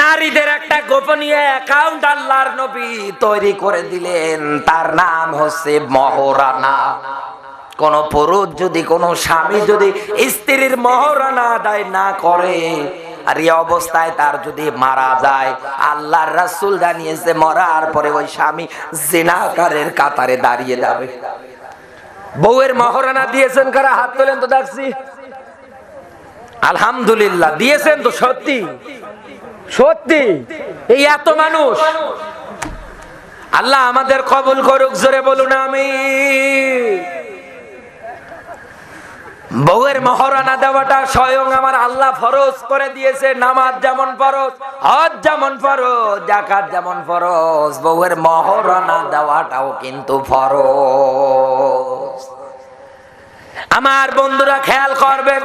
নারীদের একটা গোপনীয় অ্যাকাউন্ট আল্লাহর নবী তৈরি করে দিলেন। তার নাম হচ্ছে মহরানা। কোন পুরুষ যদি, কোন স্বামী যদি স্ত্রীর মহরানা আদায় না করে, আর এই অবস্থায় তার যদি মারা যায়, আল্লাহর রাসূল জানিয়েছে, মরার পরে ওই স্বামী জিনাকারের কাতারে দাঁড়িয়ে যাবে। বউয়ের মহরানা দিয়েছেন কারা? হাত তোলেন তো দেখছি। আলহামদুলিল্লাহ, দিয়েছেন তো সত্যি। সত্যি? এই এত মানুষ। আল্লাহ আমাদের কবুল করুক, জোরে বলুন আমি বউয়ের মহরানা দেওয়াটা স্বয়ং আমার আল্লাহ ফরজ করে দিয়েছে, নামাজ যেমন ফরজ, হজ যেমন ফরজ জাকাত যেমন ফরজ, বউয়ের মহরানা দেওয়াটাও কিন্তু ফরজ। আমার বন্ধুরা খেয়াল করবেন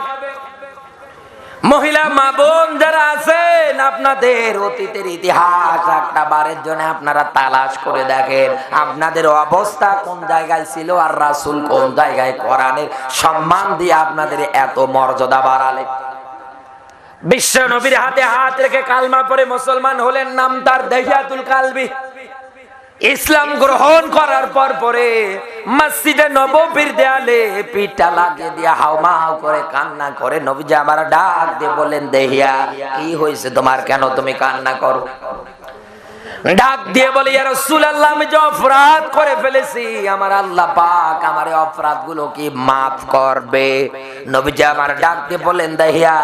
মহিলা, মা, বোন যারা আছেন, আপনাদের অতীতের ইতিহাস একটা বারের জন্য আপনারা তালাশ করে দেখেন, আপনাদের অবস্থা কোন জায়গায় ছিল আর রাসুল কোন জায়গায় কোরআনের সম্মান দিয়ে আপনাদের এত মর্যাদা বাড়ালে। বিশ্ব নবীর হাতে হাত রেখে কালমা পরে মুসলমান হলেন, নাম তার দেহিয়াতুল কালবি। ইসলাম গ্রহণ করার পর পরে মসজিদে নববীর দেয়ালে পিঠটা লাগিয়ে হাও হাওমাও করে কান্না করে নবীজি আমার ডাক দিয়ে বলেন দেহিয়া, কি হয়েছে তোমার? কেন তুমি কান্না করো? ডাক দিয়ে বলি, ইয়া রাসূলুল্লাহ, আমি যে অপরাধ করে ফেলেছি, আমার আল্লাহ পাক আমার অপরাধগুলো কি মাফ করবে। নবীজি আমার ডাক দিয়ে বলেন, দেহিয়া,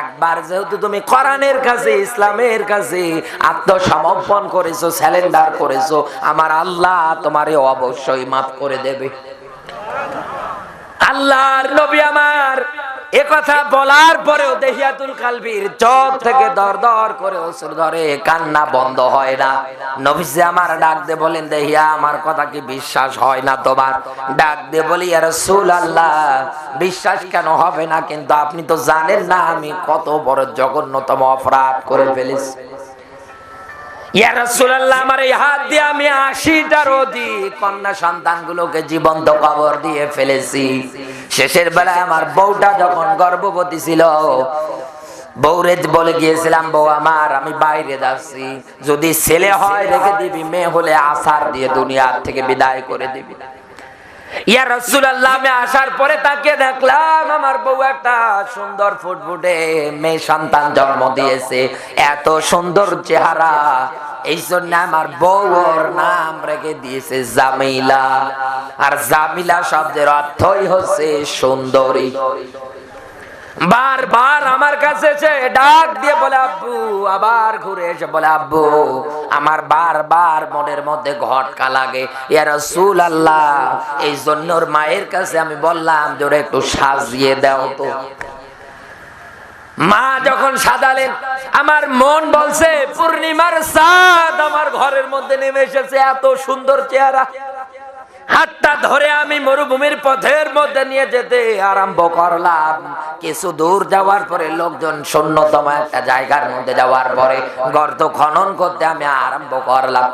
একবার যেহেতু তুমি কোরআনের কাছে, ইসলামের কাছে আত্মসমর্পণ করেছ স্যালেন্ডার করেছ, আমার আল্লাহ তোমারে অবশ্যই মাফ করে দেবে। আল্লাহর নবী আমার এ কথা বলার পরেও দেহিয়াতুল কালবির জ্বর থেকে দর দর করে অসুর ধরে, কান্না বন্ধ হয় না। নবীজি আমার ডাক দে বলেন, দেহিয়া, আমার কথা কি বিশ্বাস হয় না তোমার? ডাক দে বলি আর সুল আল্লাহ বিশ্বাস কেন হবে না? কিন্তু আপনি তো জানেন না, আমি কত বড় জঘন্যতম অপরাধ করে ফেলেছি। শেষের বেলায় আমার বউটা যখন গর্ভবতী ছিল বউরে বলে গিয়েছিলাম, বউ আমার, আমি বাইরে যাচ্ছি। যদি ছেলে হয়, রেখে দিবি, মেয়ে হলে আসার দিয়ে দুনিয়ার থেকে বিদায় করে দিবি। আমি আসার পরে তাকে দেখলাম, আমার বউ একটা সুন্দর ফুটফুটে মেয়ে সন্তান জন্ম দিয়েছে। এত সুন্দর চেহারা এই জন্য আমার বউ ওর নাম রেখে দিয়েছে জামিলা। আর জামিলা শব্দের অর্থই হচ্ছে সুন্দরী। বারবার আমার কাছে এসে ডাক দিয়ে বলে, আব্বু, আবার ঘুরে এসে বলে, আব্বু, আমার বারবার মনের মধ্যে ঘটকা লাগে। ইয়ার আল্লাহ এই জন্য মায়ের কাছে আমি বললাম জোরে একটু সাজিয়ে দাও তো। মা যখন সাদালেন আমার মন বলছে, পূর্ণিমার সাদ আমার ঘরের মধ্যে নেমে এসেছে, এত সুন্দর চেহারা। হাতটা ধরে আমি মরুভূমির পথের মধ্যে নিয়ে যেতে আরম্ভ করলাম। কিছু দূর যাওয়ার পরে লোকজন শূন্যতম একটা জায়গার মধ্যে যাওয়ার পরে গর্ত খনন করতে আমি আরম্ভ করলাম।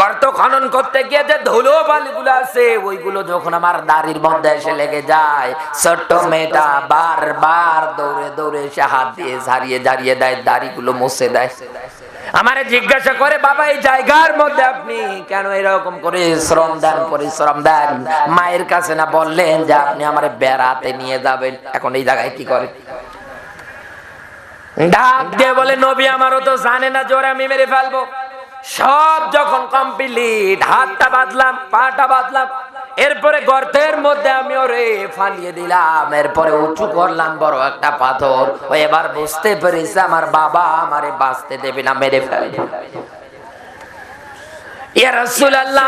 গর্ত খনন করতে গিয়ে যে ধুলো বালিগুলো আছে, ওইগুলো যখন আমার দাড়ির মধ্যে এসে লেগে যায়, ছোট্ট মেয়েটা বারবার দৌড়ে দৌড়ে এসে হাত দিয়ে ঝাড়িয়ে ঝাড়িয়ে দেয়, দাড়িগুলো মুছে দেয়। আমারে জিজ্ঞাসা করে, বাবা, এই জায়গার মধ্যে আপনি কেন এরকম করে শ্রম দেন, পরিশ্রম দেন? মায়ের কাছে না বললেন যে, আপনি আমারে বেড়াতে নিয়ে যাবেন। এখন এই জায়গায় কি করে? ডাক দিয়ে বলে, নবী আমারও তো জানে না, জোরে আমি মেরে ফেলব। সব যখন কমপ্লিট হাতটা বাঁধলাম, পাটা বাঁধলাম, এরপরে গর্তের মধ্যে আমি ওরে ফালিয়ে দিলাম, এরপরে উঁচু করলাম, বড় একটা পাথর। ও এবার বুঝতে পেরেছে আমার বাবা আমারে বাঁচতে দেবে না, মেরে ফেলে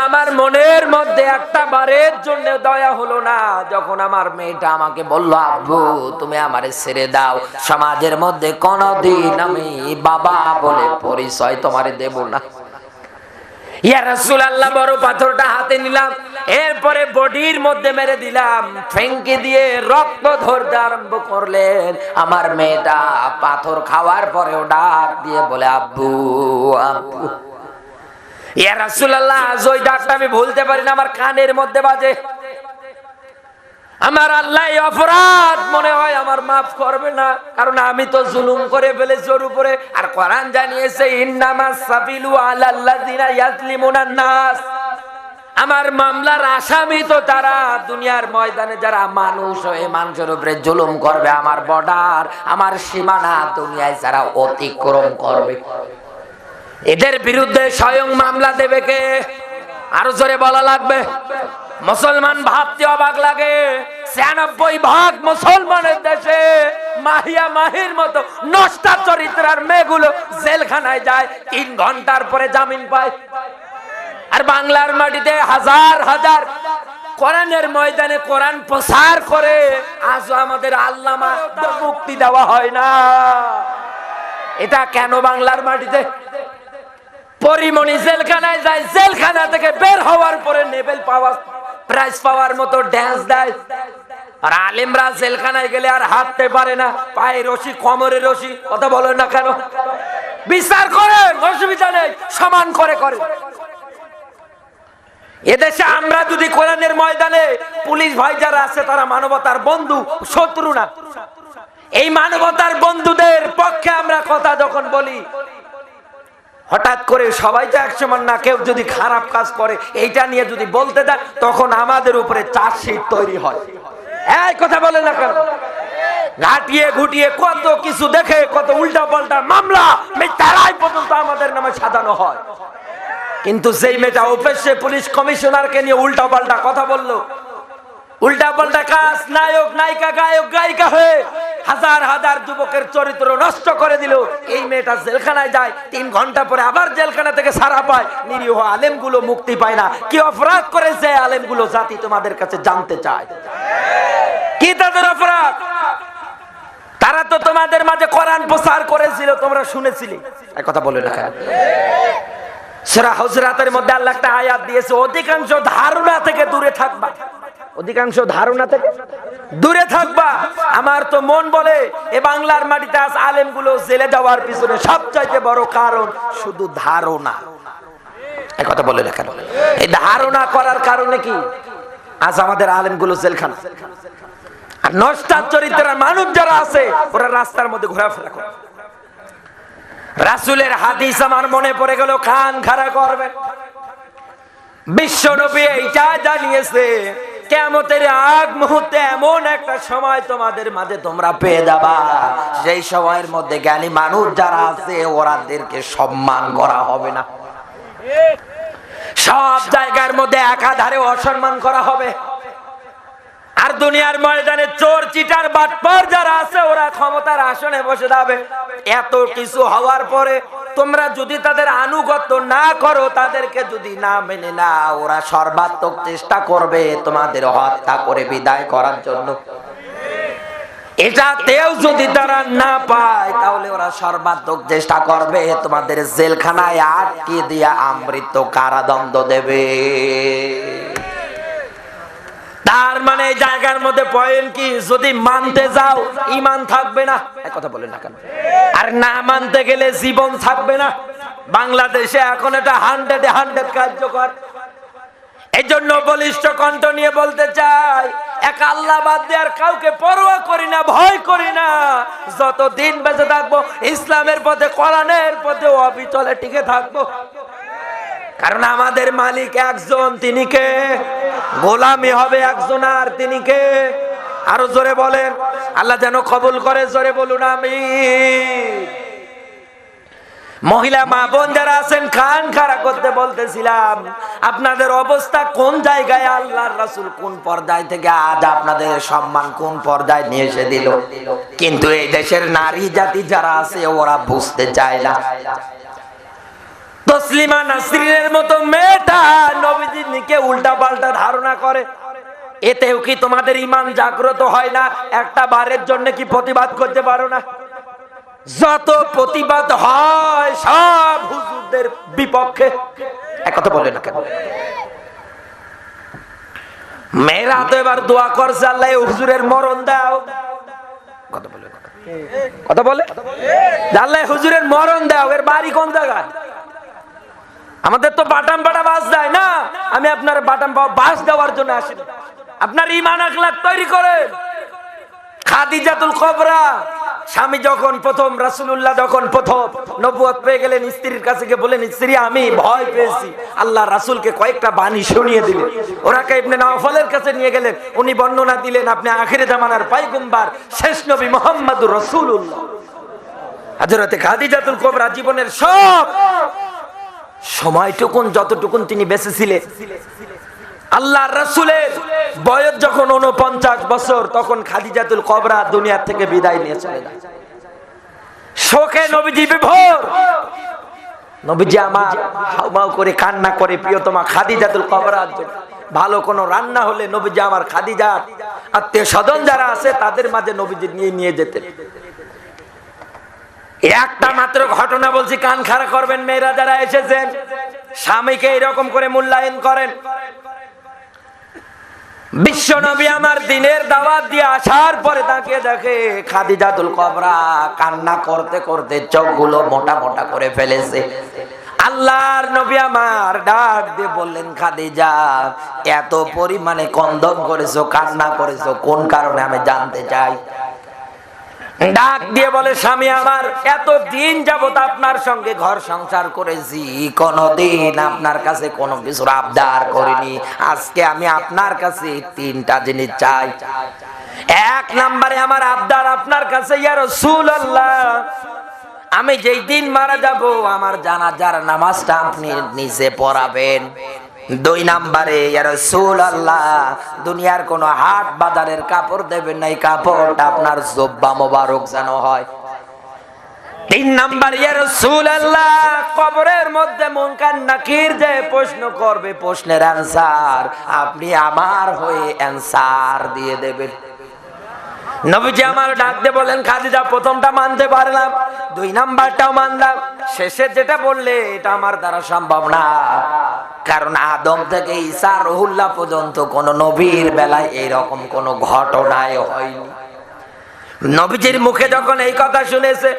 আমার মনের মধ্যে একটা বারের জন্য দয়া হলো না, যখন আমার মেয়েটা আমাকে বলল, আব্বু, তুমি আমারে ছেড়ে দাও। সমাজের মধ্যে কোনদিন আমি বাবা বলে পরিচয় তোমারে দেব না। বড় পাথরটা হাতে নিলাম, এরপরে বডির মধ্যে মেরে দিলাম, ফেঙ্কি দিয়ে রক্ত করলেন। আমার মেয়েটা পাথর খাওয়ার ডাক দিয়ে বলে, আব্বু আব্বু। রাসূলুল্লাহ, আজ ওই আমি ভুলতে পারি না, আমার কানের মধ্যে বাজে। আমার আল্লাহ অপরাধ। মনে হয় আমার মাফ করবে না, কারণ আমি তো জুলুম করে ফেলেছি ওর উপরে। আর কোরআন জানিয়েছে নাস। আমার মামলার আসামি তো তারা। দুনিয়ার ময়দানে যারা মানুষ হয়ে মানুষের উপরে জুলুম করবে, আমার বর্ডার, আমার সীমানা দুনিয়ায় যারা অতিক্রম করবে। এদের বিরুদ্ধে স্বয়ং মামলা দেবে কে? আরও জোরে বলা লাগবে। মুসলমান ভাবতে অবাক লাগে। ছিয়ানব্বই ভাগ মুসলমানের দেশে মাহিয়া মাহির মতো নষ্টা চরিত্রার মেয়েগুলো জেলখানায় যায়, তিন ঘণ্টার পরে জামিন পায়। আর বাংলার মাটিতে হাজার হাজার কোরআনের ময়দানে কোরআন প্রসার করে, আজও আমাদের আল্লামা মুক্তি দেওয়া হয় না। এটা কেন বাংলার মাটিতে? পরিমণি জেলখানায় যায়, জেলখানা থেকে বের হওয়ার পরে নেবেল পাওয়া প্রাইজ পাওয়ার মতো ড্যান্স দেয়। আর আলিমরা জেলখানায় গেলে আর হাঁটতে পারে না। পায়ে রশি, কোমরে রশি, কথা বলেন না কেন? বিচার করেন অসুবিধা নেই, সমান করে করে। এদেশে আমরা যদি কোরআনের ময়দানে পুলিশ ভাই যারা আছে, তারা মানবতার বন্ধু, শত্রু না। এই মানবতার বন্ধুদের পক্ষে আমরা কথা যখন বলি হঠাৎ করে সবাই তো এক একসময় না, কেউ যদি খারাপ কাজ করে, এইটা নিয়ে যদি বলতে দেয় তখন আমাদের উপরে চার্জশিট তৈরি হয়। এই কথা বলে না কেন? ঘাটিয়ে ঘুটিয়ে কত কিছু দেখে, কত উল্টা পাল্টা মামলা তারাই পর্যন্ত আমাদের নামে সাজানো হয়। কিন্তু সেই মেয়েটা অফিসে পুলিশ কমিশনারকে নিয়ে উল্টা পাল্টা কথা বলল উল্টা পাল্টা কাজ, নায়ক, নায়িকা, গায়ক, গায়িকা হয়ে হাজার হাজার যুবকের চরিত্র নষ্ট করে দিল। এই মেয়েটা জেলখানায় যায়, তিন ঘণ্টা পরে আবার জেলখানা থেকে সারা পায়। নিরীহ আলেমগুলো মুক্তি পায় না। কি অপরাধ করেছে আলেমগুলো জাতি তোমাদের কাছে জানতে চায়? কি তাদের অপরাধ? তারা তো তোমাদের মাঝে কোরআন প্রচার করেছিল, তোমরা শুনেছিলে। এক কথা বলে না সেরা হজরাতের মধ্যে আল্লাহ একটা আয়াত দিয়েছে, অধিকাংশ ধারণা থেকে দূরে থাকবা। অধিকাংশ ধারণা থেকে দূরে থাকবা। আমার তো মন বলে, এ বাংলার মাটিতে আজ আলেমগুলো জেলে যাওয়ার পিছনে সবচাইতে বড় কারণ শুধু ধারণা। কথা বলে এই ধারণা করার কারণে কি? আজ আমাদের আলেমগুলো জেলখানা। আর নষ্টার চরিত্রের মানুষ যারা আছে, ওরা রাস্তার মধ্যে ঘোরাফেরা করে। রাসুলের হাদিস আমার মনে পড়ে গেল, খান খারা করবে বিশ্ব নবী এইটা জানিয়েছে কেমতের আগ মুহূর্তে এমন একটা সময় তোমাদের মাঝে তোমরা পেয়ে যাবা। সেই সময়ের মধ্যে জ্ঞানী মানুষ যারা আছে ওরাদেরকে সম্মান করা হবে না। সব জায়গার মধ্যে একাধারে অসম্মান করা হবে। আর দুনিয়ার ময়দানে চোর, চিটার, বাটপর যারা আছে, ওরা ক্ষমতার আসনে বসে যাবে। এত কিছু হওয়ার পরে তোমরা যদি তাদের আনুগত্য না করো, তাদেরকে যদি না মেনে না ওরা সর্বাত্মক চেষ্টা করবে তোমাদের হত্যা করে বিদায় করার জন্য। এটাতেও যদি তারা না পায়, তাহলে ওরা সর্বাত্মক চেষ্টা করবে তোমাদের জেলখানায় আটকে দিয়ে আমৃত কারাদণ্ড দেবে। তার মানে এই জায়গার মধ্যে পয়েন্ট কি? যদি মানতে যাও ইমান থাকবে না। এক কথা বলেন না কেন? আর না মানতে গেলে জীবন থাকবে না। বাংলাদেশে এখন এটা হান্ড্রেড হান্ড্রেড কার্যকর। এই জন্য বলিষ্ঠ কণ্ঠ নিয়ে বলতে চাই, এক আল্লাহ বাদ আর কাউকে পরোয়া করি না, ভয় করি না। যত দিন বেঁচে থাকব, ইসলামের পথে, কোরআনের পথে অবিচলে টিকে থাকব। কারণ আমাদের মালিক একজন, তিনি কে? গোলামি হবে একজন আর তিনি কে? আরও জোরে বলেন। আল্লাহ যেন কবুল করে, জোরে বলুন আমি মহিলা মা বোন যারা আছেন, খান খারা করতে বলতেছিলাম, আপনাদের অবস্থা কোন জায়গায়? আল্লাহর রাসূল কোন পর্যায় থেকে আজ আপনাদের সম্মান কোন পর্যায়ে নিয়ে এসে দিল? কিন্তু এই দেশের নারী জাতি যারা আছে, ওরা বুঝতে চায় না। তসলিমা নাসরিনের মতো মেয়েটা নবীজির নিকে উল্টা পাল্টা ধারণা করে, এতেও কি তোমাদের ইমান জাগ্রত হয় না? একটা বারের জন্য কি প্রতিবাদ করতে পারো না? যত প্রতিবাদ হয়, সব হুজুরদের বিপক্ষে। এক কথা বলে না কেন? মেয়েরা তো এবার দোয়া করছে, আল্লাহ হুজুরের মরণ দাও। কথা বলে কথা বলে? আল্লাহ হুজুরের মরণ দাও। এর বাড়ি কোন জায়গায়? আমাদের তো বাটাম বাটা বাস দেয় না। আমি আপনার বাটাম বাস দেওয়ার জন্য আসি আপনার ইমান আখলাক তৈরি করেন। খাদিজাতুল কবরা, স্বামী যখন প্রথম, রাসূলুল্লাহ যখন প্রথম নবুয়ত পেয়ে গেলেন, স্ত্রীর কাছে গিয়ে বলেন স্ত্রী, আমি ভয় পেয়েছি। আল্লাহ রাসূলকে কয়েকটা বাণী শুনিয়ে দিলেন। ওরাকে ইবনে নওফলের কাছে নিয়ে গেলেন। উনি বর্ণনা দিলেন, আপনি আখিরে জামানার পাইগম্বার, শেষ নবী মুহাম্মদুর রাসূলুল্লাহ। হযরতে খাদিজাতুল কবরা জীবনের সব সময়টুকুন যতটুকুন তিনি বেঁচে ছিলেন আল্লাহ রসুলের বয়স যখন উনপঞ্চাশ বছর, তখন খাদিজাতুল কবরা দুনিয়ার থেকে বিদায় নিয়ে চলে যায়। শোকে নবীজি বিভোর। নবীজি আমার হাউমাউ করে কান্না করে, প্রিয়তমা খাদিজাতুল কবরার জন্য। ভালো কোনো রান্না হলে নবীজি আমার খাদিজাত আত্মীয় স্বজন যারা আছে, তাদের মাঝে নবীজি নিয়ে নিয়ে যেতেন। একটা মাত্র ঘটনা বলছি, কান খাড়া করবেন মেয়েরা যারা এসেছেন। স্বামীকে এরকম করে মূল্যায়ন করেন। বিশ্ব নবী আমার দিনের দাওয়াত দিয়ে আসার পরে তাকে দেখে খাদিজাতুল কবরা কান্না করতে করতে চোখগুলো মোটা মোটা করে ফেলেছে। আল্লাহর নবী আমার ডাক দিয়ে বললেন, খাদিজা, এত পরিমাণে কন্দন করেছ, কান্না করেছ, কোন কারণে আমি জানতে চাই? ডাক দিয়ে বলে, স্বামী আমার এত দিন যাবত আপনার সঙ্গে ঘর সংসার করেছি, কোনদিন আপনার কাছে কোনো কিছুর আবদার করিনি। আজকে আমি আপনার কাছে তিনটা জিনিস চাই। এক নম্বরে আমার আবদার আপনার কাছে, ইয়া রাসূলুল্লাহ, আমি যেই দিন মারা যাব, আমার জানাজার নামাজটা আপনি নিজে পড়াবেন। দুই নাম্বারে আল্লাহ দুনিয়ার কোন হাট বাজারের কাপড় দেবেন না, এই কাপড়টা আপনার জব্বা মোবারক যেন হয়। তিন নাম্বার আল্লাহ কবরের মধ্যে মুনকার নাকির যে প্রশ্ন করবে, প্রশ্নের অ্যান্সার আপনি আমার হয়ে অ্যান্সার দিয়ে দেবেন। নবীজি আমার ডাক দিয়ে বলেন খাদিজা, প্রথমটা মানতে পারলাম, দুই নাম্বারটাও মানলাম, শেষে যেটা বললে, এটা আমার দ্বারা সম্ভব না। কারণ আদম থেকে ঈসা রহুল্লাহ পর্যন্ত কোন নবীর বেলায় এরকম কোন ঘটনায় হয়নি। নবীজির মুখে যখন এই কথা শুনেছে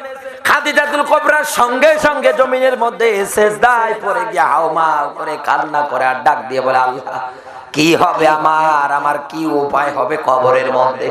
সঙ্গে সঙ্গে মধ্যে গিয়ে করে করে দিয়ে বলে, আল্লাহ, কি হবে আমার? আমার কি উপায় হবে কবরের মধ্যে?